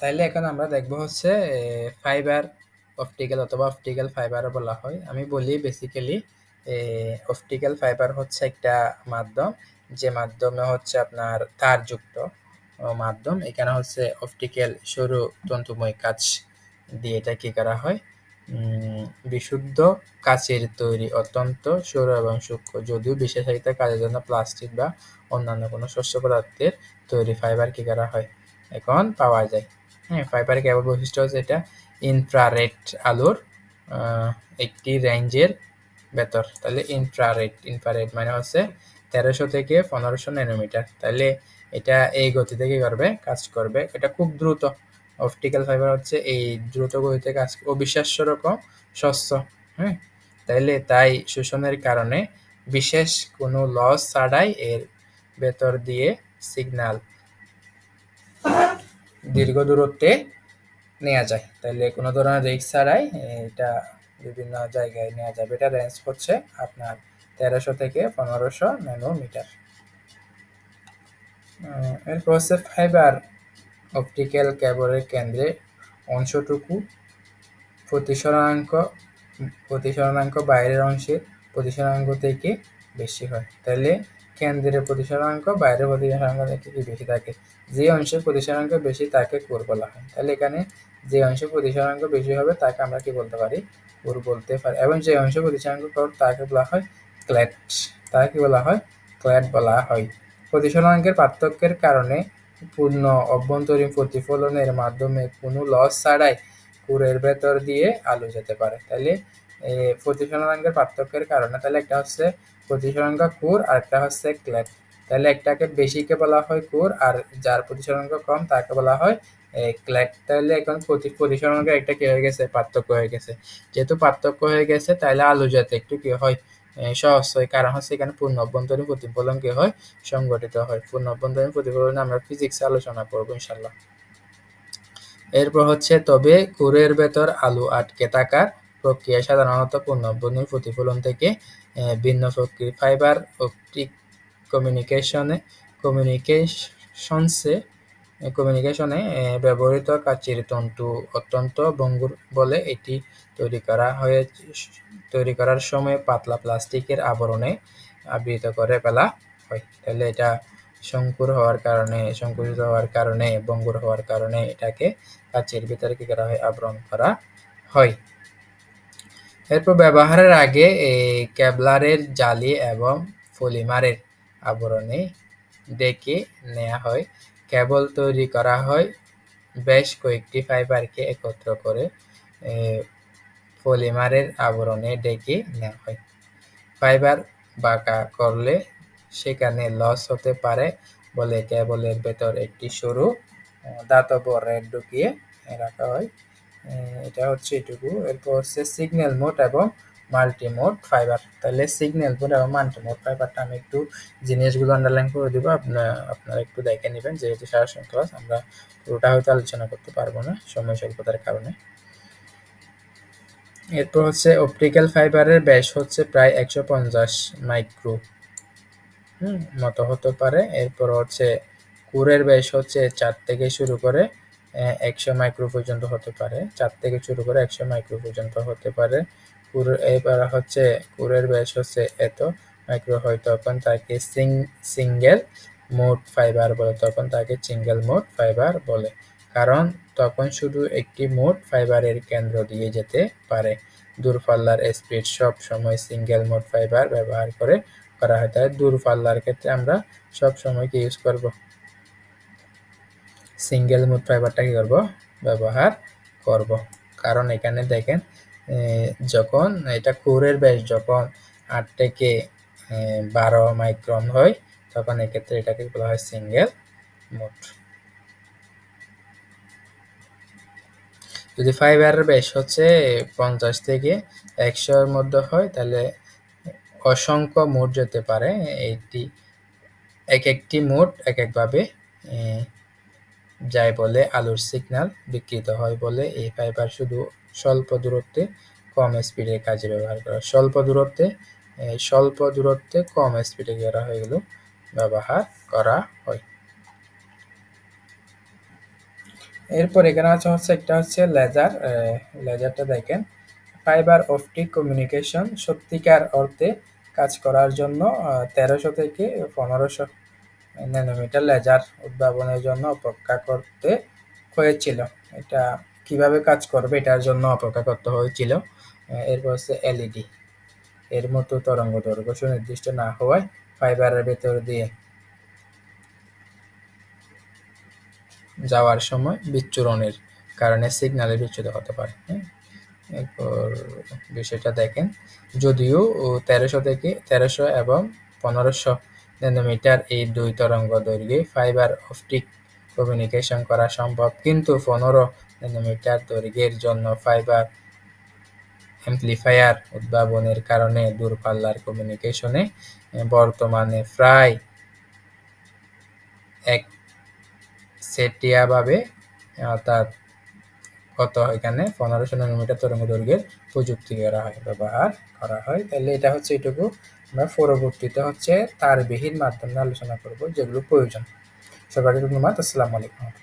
তাইলে এখন আমরা দেখব হচ্ছে ফাইবার অপটিক্যাল অথবা অপটিক্যাল ফাইবারও বলা হয়। আমি বলি বেসিক্যালি অপটিক্যাল ফাইবার হচ্ছে একটা মাধ্যম, যে মাধ্যমে হচ্ছে আপনার তারযুক্ত মাধ্যম। এখানে হচ্ছে অপটিক্যাল সরু তন্তুময় কাজ দিয়ে এটা কি করা হয়? বিশুদ্ধ কাচের তৈরি অত্যন্ত সরু এবং সূক্ষ্ম, যদিও বিশেষায়িত কাজের জন্য প্লাস্টিক বা অন্যান্য কোনো শস্য পদার্থের তৈরি ফাইবার কি করা হয়? এখন পাওয়া যায়। হ্যাঁ ফাইবারের কেবল বৈশিষ্ট্য হচ্ছে এটা ইনফ্রারেড আলোর একটি রেঞ্জের ভেতর। তাহলে ইনফ্রারেড ইনফ্রারেড মানে হচ্ছে তেরোশো থেকে পনেরোশো ন্যানোমিটার তাহলে এটা এই গতি থেকে করবে, কাজ করবে। এটা খুব দ্রুত। অপটিক্যাল ফাইবার হচ্ছে এই দ্রুত গতিতে কাজ, অবিশ্বাস্য রকম, স্বচ্ছ। হ্যাঁ তাইলে তাই শোষণের কারণে বিশেষ কোনো লস ছাড়াই এর ভেতর দিয়ে সিগন্যাল দীর্ঘ দূরত্বে নেওয়া যায়। তাহলে কোনো ধরনের রিক্স ছাড়াই এটা বিভিন্ন জায়গায় নেওয়া যাবে এটা রেঞ্জ হচ্ছে আপনার তেরোশো থেকে পনেরোশো ন্যানোমিটার এরপর হচ্ছে ফাইবার অপটিক্যাল কেবলের কেন্দ্রে অংশটুকু প্রতিসরণাঙ্ক প্রতিসরণাঙ্ক বাইরের অংশের প্রতিসরণাঙ্ক থেকে বেশি হয়। তাহলে কেন্দ্রের প্রতিসরণাঙ্ক বাইরের প্রতিসরণাঙ্ক থেকে বেশি থাকে? যে অংশের প্রতিসরণাঙ্ক বেশি তাকে কোর বলা হয়। তাহলে এখানে যে অংশে প্রতিসরণাঙ্ক বেশি হবে তাকে আমরা কি বলতে পারি? কোর বলতে পারি। এবং যে অংশে প্রতিসরণাঙ্ক কোর তাকে বলা হয় ক্ল্যাট। তাকে কি বলা হয়? ক্ল্যাট বলা হয়। প্রতিসরণাঙ্কের পার্থক্যের কারণে পূর্ণ অভ্যন্তরীণ প্রতিফলনের মাধ্যমে কোনো লস ছাড়াই কুরের ভেতর দিয়ে আলো যেতে পারে। তাহলে প্রতিসরণাঙ্কের পার্থক্যের কারণে তাহলে একটা হচ্ছে প্রতিসরণাঙ্ক কুর আর একটা হচ্ছে ক্ল্যাট। তাহলে একটাকে বেশিকে বলা হয় কুর, আর যার প্রতিসরণাঙ্ক কম তাকে বলা হয় ক্ল্যাট। তাহলে এখন প্রতি প্রতিসরণাঙ্ক একটা কি হয়ে গেছে? পার্থক্য হয়ে গেছে। যেহেতু পার্থক্য হয়ে গেছে, তাহলে আলু যাতে একটু কি হয়? সহজ হয়। কারণ হচ্ছে এখানে পূর্ণ অভ্যন্তরীণ প্রতিফলন কি হয়? সংগঠিত হয়। পূর্ণ অভ্যন্তরীণ প্রতিফলনে আমরা ফিজিক্স আলোচনা করব ইনশাল্লাহ এরপর হচ্ছে, তবে কুরের ভেতর আলু আটকে থাকার প্রক্রিয়া সাধারণত অভ্যন্তরীণ প্রতিফলন থেকে ভিন্ন ফাইবার অপটিক কমিউনিকেশনে কমিউনিকেশনসে কমিউনিকেশনে ব্যবহৃত কাচের তন্তু অত্যন্ত বঙ্গুর বলে এটি তৈরি করা হয়ে, তৈরি করার সময় পাতলা প্লাস্টিকের আবরণে আবৃত করে ফেলা হয়। তাহলে এটা শঙ্কুর হওয়ার কারণে, সংকুচিত হওয়ার কারণে বঙ্গুর হওয়ার কারণে এটাকে কাচের ভিতরে কি করা হয়? আবরণ করা হয়। এরপর ব্যবহারের আগে এই ক্যাবলারের জালি এবং পলিমারের আবরণে ডেকে নেওয়া হয়। কেবল তৈরি করা হয় বেশ কয়েকটি ফাইবারকে একত্র করে পলিমারের আবরণে ডেকে নেওয়া হয়। ফাইবার বাঁকা করলে সেখানে লস হতে পারে বলে কেবলের ভেতর একটি সরু দাতব রেড ঢুকিয়ে রাখা হয়। এটা হচ্ছে এটুকু। এরপর হচ্ছে সিগন্যাল মোড এবং মাল্টি মোড ফাইবার তাহলে সিগন্যাল মোড এবং মাল্টি মোড ফাইবারটা আমি একটু জিনিসগুলো আন্ডারলাইন করে দেবো। আপনার আপনারা একটু দেখে নেবেন, যেহেতু সারা ক্লাস আমরা পুরোটা হয়তো আলোচনা করতে পারব না সময় স্বল্পতার কারণে। এরপর হচ্ছে অপটিক্যাল ফাইবারের ব্যাস হচ্ছে প্রায় একশো পঞ্চাশ মাইক্রো হুম, মতো হতে পারে। এরপর হচ্ছে কুরের ব্যাস হচ্ছে চার থেকে শুরু করে একশো মাইক্রো পর্যন্ত হতে পারে। চার থেকে শুরু করে একশো মাইক্রো পর্যন্ত হতে পারে। কুর, এবার হচ্ছে কুরের ব্যাস হচ্ছে এত মাইক্রো হয় তখন তাকে সিং, সিঙ্গেল মোড ফাইবার বলে, তখন তাকে সিঙ্গেল মোড ফাইবার বলে। কারণ তখন শুধু একটি মোড ফাইবারের কেন্দ্র দিয়ে যেতে পারে। দূরপাল্লার স্পিড সব সময় সিঙ্গেল মোড ফাইবার ব্যবহার করে করা হয়। তাই দূরপাল্লার ক্ষেত্রে আমরা সব সময় কি ইউজ করব। সিঙ্গেল মোড ফাইবারটা কি করব? ব্যবহার করব। কারণ এখানে দেখেন যখন এটা কোরের ব্যাস যখন আট থেকে বারো মাইক্রন হয়, তখন এক্ষেত্রে এটাকে বলা হয় সিঙ্গেল মোড যদি ফাইবারের ব্যাস হচ্ছে পঞ্চাশ থেকে একশোর মধ্যে হয়, তাহলে অসংখ্য মোড যেতে পারে। এইটি এক একটি মোড এক একভাবে যায় বলে আলোর সিগন্যাল বিকৃত হয় বলে এই ফাইবার শুধু স্বল্প দূরত্বে কম স্পিডের কাজে ব্যবহার করা। স্বল্প দূরত্বে স্বল্প দূরত্বে কম স্পিডে করা হয় এগুলো ব্যবহার করা হয়। এরপর এখানে আছে হচ্ছে একটা হচ্ছে লেজার লেজারটা দেখেন। ফাইবার অপটিক কমিউনিকেশন সত্যিকার অর্থে কাজ করার জন্য তেরোশো থেকে পনেরোশো ন্যানোমিটার লেজার উদ্ভাবনের জন্য অপেক্ষা করতে হয়েছিল। এটা কীভাবে কাজ করবে এটার জন্য অপেক্ষা করতে হয়েছিল। এরপর হচ্ছে এলইডি এর মতো তরঙ্গ দৈর্ঘ্য সুনির্দিষ্ট না হওয়ায় ফাইবারের ভেতর দিয়ে যাওয়ার সময় বিচ্ছুরণের কারণে সিগন্যালে বিচ্যুত হতে পারে। হ্যাঁ? এরপর বিষয়টা দেখেন। যদিও তেরোশো থেকে তেরোশো এবং পনেরোশো ন্যানোমিটার এই দুই তরঙ্গ দৈর্ঘ্যে ফাইবার অপটিক কমিউনিকেশন করা সম্ভব। কিন্তু পনেরো ন্যানোমিটার দৈর্ঘ্যের জন্য ফাইবার অ্যাম্প্লিফায়ার উদ্ভাবনের কারণে দূরপাল্লার কমিউনিকেশনে বর্তমানে প্রায় এক সেটিয়াভাবে অর্থাৎ কত এখানে? পনেরোশো ন্যানোমিটার তরঙ্গ দৈর্ঘ্যের প্রযুক্তি করা হয়, ব্যবহার করা হয়। তাহলে এটা হচ্ছে এটুকু। আমরা পরবর্তীতে হচ্ছে তারবিহীন মাধ্যমে আলোচনা করব যেগুলো প্রয়োজন। সবাইকে ধন্যবাদ। আসসালামু আলাইকুম।